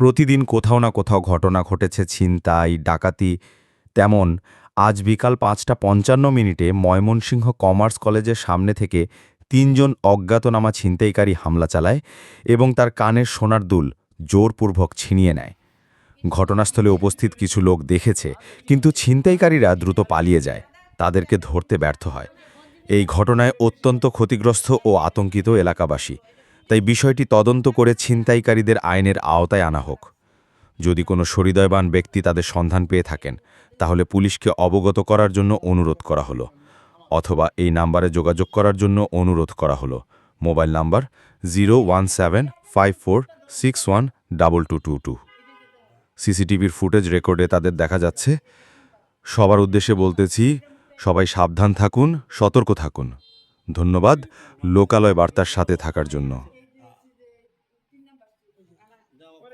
প্রতিদিন কোথাও না কোথাও ঘটনা ঘটেছে, ছিনতাই, ডাকাতি। তেমন, আজ বিকাল পাঁচটা পঞ্চান্ন মিনিটে ময়মনসিংহ কমার্স কলেজের সামনে থেকে তিনজন অজ্ঞাতনামা ছিনতাইকারী হামলা চালায় এবং তার কানের সোনার দুল জোরপূর্বক ছিনিয়ে নেয়। ঘটনাস্থলে উপস্থিত কিছু লোক দেখেছে, কিন্তু ছিনতাইকারীরা দ্রুত পালিয়ে যায়, তাদেরকে ধরতে ব্যর্থ হয়। এই ঘটনায় অত্যন্ত ক্ষতিগ্রস্ত ও আতঙ্কিত এলাকাবাসী। তাই বিষয়টি তদন্ত করে ছিনতাইকারীদের আইনের আওতায় আনা হোক। যদি কোনো সহৃদয়বান ব্যক্তি তাদের সন্ধান পেয়ে থাকেন, তাহলে পুলিশকে অবগত করার জন্য অনুরোধ করা হলো, অথবা এই নাম্বারে যোগাযোগ করার জন্য অনুরোধ করা হলো। Mobile number zero one seven five four six one double two two two. সিসিটিভির footage রেকর্ডে তাদের দেখা যাচ্ছে, সবার উদ্দেশ্যে বলতেছি, সবাই সাবধান থাকুন, সতর্ক থাকুন। ধন্যবাদ, লোকালয় বার্তার সাথে থাকার জন্য। No. What?